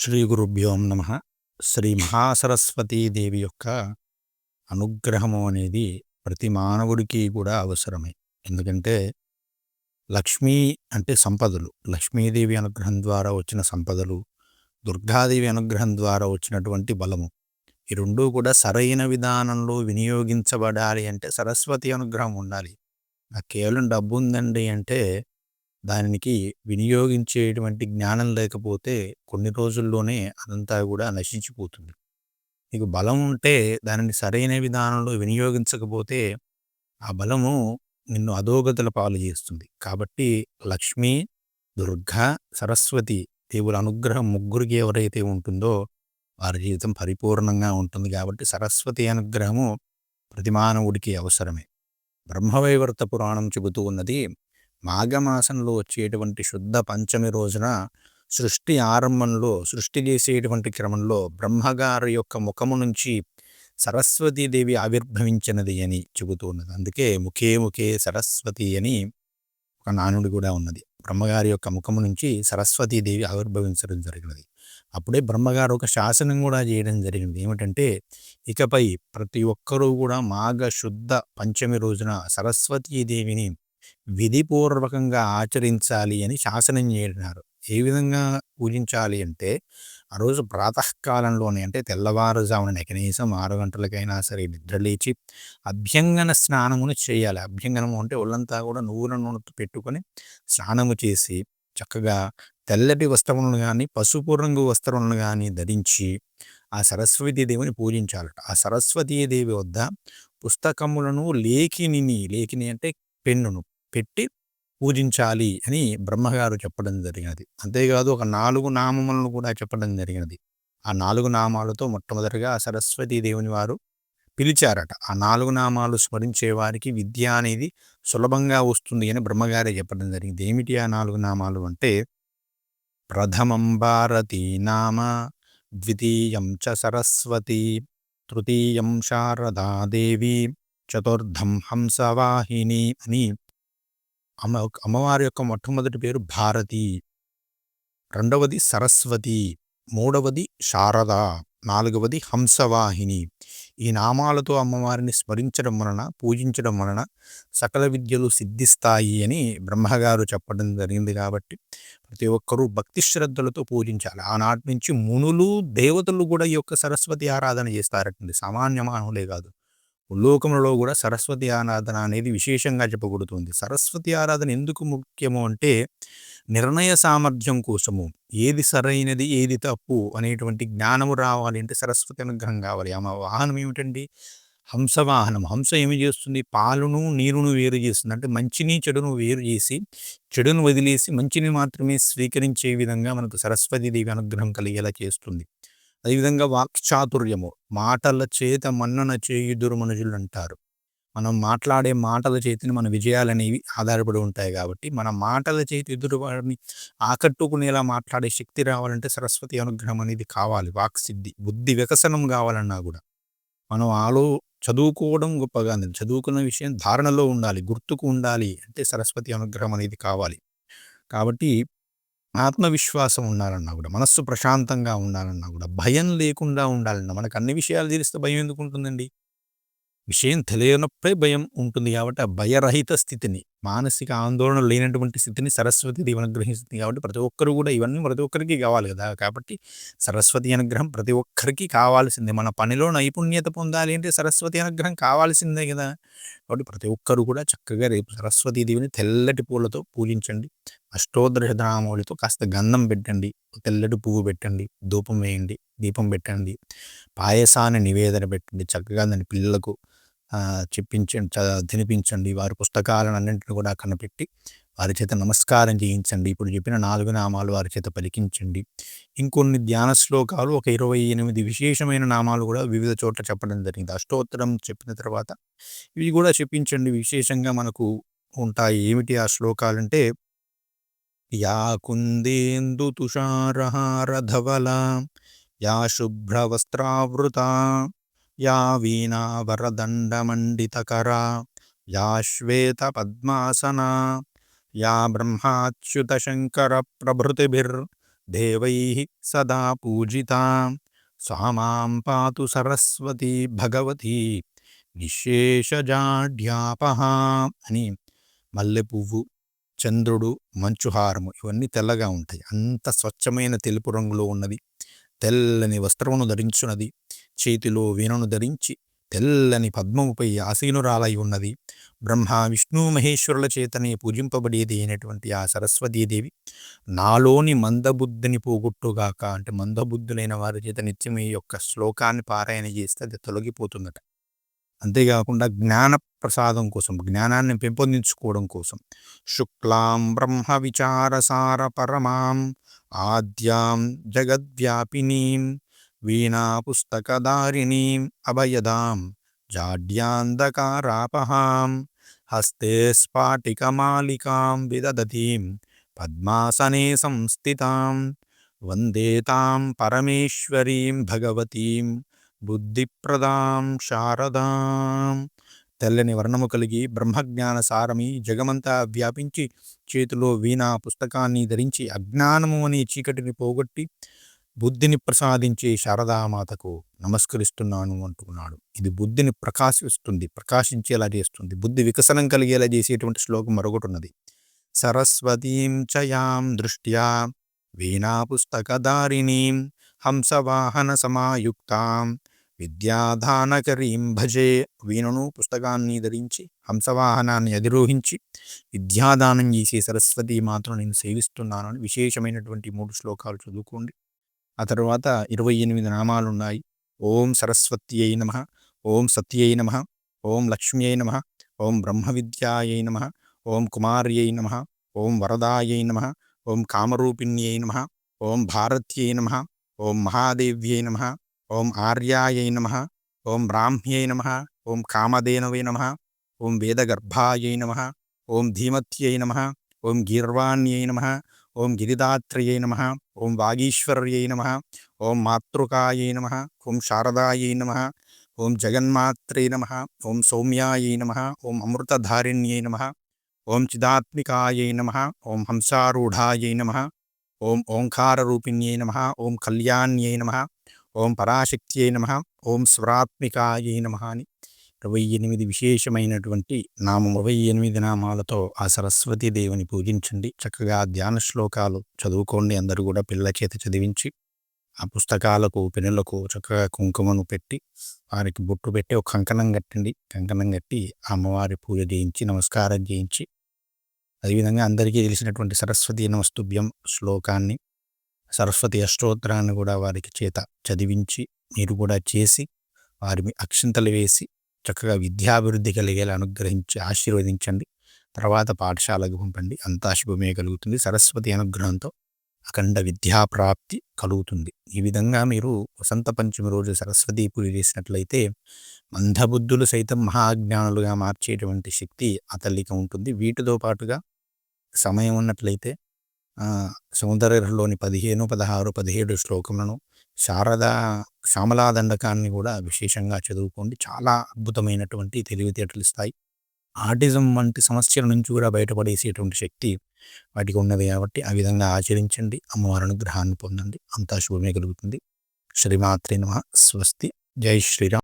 శ్రీ గురుభ్యోం నమ. శ్రీ మహాసరస్వతీదేవి యొక్క అనుగ్రహము అనేది ప్రతి మానవుడికి కూడా అవసరమే. ఎందుకంటే లక్ష్మీ అంటే సంపదలు. లక్ష్మీదేవి అనుగ్రహం ద్వారా వచ్చిన సంపదలు దుర్గాదేవి అనుగ్రహం ద్వారా వచ్చినటువంటి బలము. ఈ రెండూ కూడా సరైన విధానంలో వినియోగించబడాలి అంటే సరస్వతి అనుగ్రహం ఉండాలి. నాకు కేవలం డబ్బు ఉందండి అంటే దానికి వినియోగించేటువంటి జ్ఞానం లేకపోతే కొన్ని రోజుల్లోనే అదంతా కూడా నశించిపోతుంది. నీకు బలం ఉంటే దానిని సరైన విధానంలో వినియోగించకపోతే ఆ బలము నిన్ను అధోగతుల పాలు చేస్తుంది. కాబట్టి లక్ష్మి దుర్గా సరస్వతి దేవుల అనుగ్రహం ముగ్గురికి ఎవరైతే ఉంటుందో వారి జీవితం పరిపూర్ణంగా ఉంటుంది. కాబట్టి సరస్వతి అనుగ్రహము ప్రతి మానవుడికి అవసరమే. బ్రహ్మవైవర్త పురాణం చెబుతూ ఉన్నది మాఘమాసంలో వచ్చేటువంటి శుద్ధ పంచమి రోజున సృష్టి ఆరంభంలో సృష్టి చేసేటువంటి క్రమంలో బ్రహ్మగారి యొక్క ముఖము నుంచి సరస్వతీదేవి ఆవిర్భవించినది అని చెబుతూ ఉన్నది. అందుకే ముఖే ముఖే సరస్వతి అని ఒక నానుడి కూడా ఉన్నది. బ్రహ్మగారి యొక్క ముఖము నుంచి సరస్వతీదేవి ఆవిర్భవించడం జరిగినది. అప్పుడే బ్రహ్మగారు ఒక శాసనం కూడా చేయడం జరిగింది. ఏమిటంటే ఇకపై ప్రతి ఒక్కరూ కూడా మాఘ శుద్ధ పంచమి రోజున సరస్వతీదేవిని విధిపూర్వకంగా ఆచరించాలి అని శాసనం చేసినారు. ఏ విధంగా పూజించాలి అంటే ఆ రోజు ప్రాతకాలంలోనే అంటే తెల్లవారుజామున కనీసం ఆరు గంటలకైనా సరే నిద్రలేచి అభ్యంగన స్నానమును చేయాలి. అభ్యంగనము అంటే ఒళ్ళంతా కూడా నువ్వుల నూనె పెట్టుకొని స్నానము చేసి చక్కగా తెల్లటి వస్త్రములను కానీ పసుపు రంగు వస్త్రములను కానీ ధరించి ఆ సరస్వతీదేవిని పూజించాలట. ఆ సరస్వతీదేవి వద్ద పుస్తకములను లేఖినిని లేఖిని అంటే పెన్నును పెట్టి పూజించాలి అని బ్రహ్మగారు చెప్పడం జరిగినది. అంతేకాదు ఒక నాలుగు నామములను కూడా చెప్పడం జరిగినది. ఆ నాలుగు నామాలతో మొట్టమొదటిగా సరస్వతీ దేవుని వారు పిలిచారట. ఆ నాలుగు నామాలు స్మరించే వారికి విద్య అనేది సులభంగా వస్తుంది అని బ్రహ్మగారే చెప్పడం జరిగింది. ఏమిటి ఆ నాలుగు నామాలు అంటే ప్రథమం భారతీ నామ ద్వితీయం చ సరస్వతి తృతీయం శారదాదేవి చతుర్థం హంసవాహిని అని అమ్మ అమ్మవారి యొక్క మొట్టమొదటి పేరు భారతి. రెండవది సరస్వతి. మూడవది శారద. నాలుగవది హంసవాహిని. ఈ నామాలతో అమ్మవారిని స్మరించడం వలన పూజించడం వలన సకల విద్యలు సిద్ధిస్తాయి అని బ్రహ్మగారు చెప్పడం జరిగింది కాబట్టి ప్రతి ఒక్కరూ భక్తి శ్రద్ధలతో పూజించాలి. ఆనాటి నుంచి మునులు దేవతలు కూడా ఈ యొక్క సరస్వతి ఆరాధన చేస్తారటండి. సామాన్య మానవులే కాదు. లోకంలో కూడా సరస్వతి ఆరాధన అనేది విశేషంగా చెప్పబడుతుంది. సరస్వతి ఆరాధన ఎందుకు ముఖ్యము అంటే నిర్ణయ సామర్థ్యం కోసము. ఏది సరైనది ఏది తప్పు అనేటువంటి జ్ఞానము రావాలి అంటే సరస్వతి అనుగ్రహం కావాలి. ఆమె వాహనం ఏమిటండి? హంస వాహనం. హంస ఏమి చేస్తుంది? పాలును నీరును వేరు చేస్తుంది. అంటే మంచిని చెడును వేరు చేసి చెడును వదిలేసి మంచిని మాత్రమే స్వీకరించే విధంగా మనకు సరస్వతి దేవి అనుగ్రహం కలిగేలా చేస్తుంది. అదేవిధంగా వాక్చాతుర్యము. మాటల చేత మన్నన చేయుదురు మనుషులు అంటారు మనం మాట్లాడే మాటల చేతిని మన విజయాలనేవి ఆధారపడి ఉంటాయి కాబట్టి మన మాటల చేతి ఎదురు వారిని ఆకట్టుకునేలా మాట్లాడే శక్తి రావాలంటే సరస్వతి అనుగ్రహం అనేది కావాలి వాక్సిద్ధి బుద్ధి వికసనం కావాలన్నా కూడా. మనం ఆలో చదువుకోవడం గొప్పగా చదువుకున్న విషయం ధారణలో ఉండాలి గుర్తుకు ఉండాలి అంటే సరస్వతి అనుగ్రహం అనేది కావాలి. కాబట్టి ఆత్మవిశ్వాసం ఉండాలన్నా కూడా మనస్సు ప్రశాంతంగా ఉండాలన్నా కూడా భయం లేకుండా ఉండాలన్నా మనకు అన్ని విషయాలు తెలిస్తే భయం ఎందుకు ఉంటుందండి? విషయం తెలియనప్పుడే భయం ఉంటుంది కాబట్టి ఆ భయరహిత స్థితిని మానసిక ఆందోళన లేనటువంటి స్థితిని సరస్వతి దేవి అనుగ్రహిస్తుంది కాబట్టి ప్రతి ఒక్కరు కూడా ఇవన్నీ ప్రతి ఒక్కరికి కావాలి కదా! కాబట్టి సరస్వతి అనుగ్రహం ప్రతి ఒక్కరికి కావాల్సిందే. మన పనిలో నైపుణ్యత పొందాలి అంటే సరస్వతి అనుగ్రహం కావాల్సిందే కదా! కాబట్టి ప్రతి ఒక్కరు కూడా చక్కగా రేపు సరస్వతీదేవిని తెల్లటి పూలతో పూజించండి. అష్టోదర నామములతో కాస్త గంధం పెట్టండి తెల్లటి పువ్వు పెట్టండి ధూపం వేయండి దీపం పెట్టండి పాయసాన్ని నివేదన పెట్టండి చక్కగా దాని పిల్లలకు చెప్పించండి తినిపించండి వారి పుస్తకాలను అన్నింటిని కూడా కనిపెట్టి వారి చేత నమస్కారం చేయించండి. ఇప్పుడు చెప్పిన నాలుగు నామాలు వారి చేత పలికించండి. ఇంకొన్ని ధ్యాన శ్లోకాలు ఒక ఇరవై ఎనిమిది విశేషమైన నామాలు కూడా వివిధ చోట్ల చెప్పడం జరిగింది. అష్టోత్తరం చెప్పిన తర్వాత ఇవి కూడా చెప్పించండి. విశేషంగా మనకు ఉంటాయి. ఏమిటి ఆ శ్లోకాలంటే యా కుందేందు తుషారహార ధవల యా శుభ్రవస్త్రావృత యా వీణావరదండమండితకరా యా శ్వేతపద్మాసనా యా బ్రహ్మాచ్యుతశంకరప్రభృతిభిర్ దేవైः సదా పూజితా స్వామాం పాతు సరస్వతి భగవతి నిశేషజాడ్యాపహ అని మల్లె పువ్వు చంద్రుడు మంచుహారము ఇవన్నీ తెల్లగా ఉంటాయి. అంత స్వచ్ఛమైన తెలుపు రంగులో ఉన్నది. తెల్లని వస్త్రమును ధరించున్నది చేతిలో వీణను ధరించి తెల్లని పద్మముపై ఆసీనురాలై ఉన్నది. బ్రహ్మ విష్ణు మహేశ్వరుల చేతనే పూజింపబడేది అయినటువంటి ఆ సరస్వతీదేవి. నాలోని మందబుద్ధిని పోగొట్టుగాక అంటే మందబుద్ధులైన వారి చేత నిత్యం ఈ యొక్క శ్లోకాన్ని పారాయణ చేస్తే అది తొలగిపోతుందట. అంతేకాకుండా జ్ఞాన ప్రసాదం కోసం జ్ఞానాన్ని పెంపొందించుకోవడం కోసం శుక్లాం బ్రహ్మ విచారసార పరమాం ఆద్యాం జగద్వ్యాపినీం వీణా పుస్తకదారిణీం అభయదాం జాడ్యాంధకారాపహాం హస్తే స్ఫాటికమాలికాం విదదతీం పద్మాసనే సంస్థితాం వందేతాం పరమేశ్వరీం భగవతీం బుద్ధిప్రదాం శారదాం. తెల్లని వర్ణము కలిగి బ్రహ్మజ్ఞాన సారమి జగమంతా వ్యాపించి చేతిలో వీణా పుస్తకాన్ని ధరించి అజ్ఞానము అనే చీకటిని పోగొట్టి బుద్ధిని ప్రసాదించే శారదామాతకు నమస్కరిస్తున్నాను అంటున్నాడు. ఇది బుద్ధిని ప్రకాశిస్తుంది ప్రకాశించేలా చేస్తుంది. బుద్ధి వికసనం కలిగేలా చేసేటువంటి శ్లోకం మరొకటి ఉన్నది. సరస్వతీం చయాం దృష్ట్యా వీణా పుస్తకదారిణీం హంసవాహన సమాయుక్తాం విద్యాధానకరీం భజే వీణును పుస్తకాన్ని ధరించి హంసవాహనాన్ని అధిరోహించి విద్యాదానం చేసే సరస్వతి మాత్రం నేను సేవిస్తున్నాను అని విశేషమైనటువంటి మూడు శ్లోకాలు చదువుకోండి. ఆ తర్వాత ఇరవై ఎనిమిది నామాలు ఉన్నాయి ఓం సరస్వతి అయి నమ ఓం సత్యై నమ ఓం లక్ష్మ్యై నమ ఓం బ్రహ్మ విద్యాయై నమ ఓం కుమార్యై నమ ఓం వరదాయై నమ ఓం కామరూపిణ్యై నమ ఓం భారత్యై నమ ఓం మహాదేవ్యై నమ ఓం ఆర్యాయై నమ ఓం బ్రాహ్మ్యై నమ ఓం కామధేనవై నమ ఓం వేదగర్భాయై నమ ఓం ధీమత్యై నమ ఓం గీర్వాణ్యై నమ ఓం గిరిదాత్రయై నమ ఓం వాగీశ్వర్యై నమ ఓం మాతృకాయై నమ ఓం శారదాయై నమ ఓం జగన్మాత్రే నమ ఓం సౌమ్యాయై నమ ఓం అమృతధారిణ్యై నమ ఓం చిదాత్మికాయై నమ ఓం హంసారూఢాయై నమ ఓం ఓంకారరూపిణ్యై నమ ఓం కళ్యాణ్యై నమ ఓం పరాశక్తియే నమ ఓం స్వరాత్మికాయే నమ అని ఇరవై ఎనిమిది విశేషమైనటువంటి నామం ఇరవై ఎనిమిది నామాలతో ఆ సరస్వతి దేవుని పూజించండి. చక్కగా ధ్యాన శ్లోకాలు చదువుకోండి అందరూ కూడా పిల్ల చేత చదివించి ఆ పుస్తకాలకు పెనులకు చక్కగా కుంకుమను పెట్టి వారికి బొట్టు పెట్టి ఒక కంకణం కట్టండి. కంకణం కట్టి అమ్మవారి పూజ చేయించి నమస్కారం చేయించి అదేవిధంగా అందరికీ తెలిసినటువంటి సరస్వతి నమస్తుభ్యం శ్లోకాన్ని సరస్వతి అష్టోత్తరాన్ని కూడా వారికి చేత చదివించి మీరు కూడా చేసి వారి అక్షింతలు వేసి చక్కగా విద్యాభివృద్ధి కలిగేలా అనుగ్రహించి ఆశీర్వదించండి. తర్వాత పాఠశాలకు పంపండి. అంతా శుభమే కలుగుతుంది. సరస్వతి అనుగ్రహంతో అఖండ విద్యాప్రాప్తి కలుగుతుంది. ఈ విధంగా మీరు వసంత పంచమి రోజు సరస్వతి పూజ చేసినట్లయితే మందబుద్ధులు సైతం మహాజ్ఞానులుగా మార్చేటువంటి శక్తి ఆ తల్లికి ఉంటుంది. వీటితో పాటుగా సమయం ఉన్నట్లయితే సౌందర్యలోని పదిహేను పదహారు పదిహేడు శ్లోకములను శారదా శ్యామలాదండకాన్ని కూడా విశేషంగా చదువుకోండి. చాలా అద్భుతమైనటువంటి తెలివితేటలు ఇస్తాయి. ఆర్టిజం వంటి సమస్యల నుంచి కూడా బయటపడేసేటువంటి శక్తి వాటికి ఉన్నది కాబట్టి ఆ విధంగా ఆచరించండి. అమ్మవారి అనుగ్రహాన్ని పొందండి. అంతా శుభమే కలుగుతుంది. శ్రీమాత్రి నమ. స్వస్తి. జై శ్రీరామ్.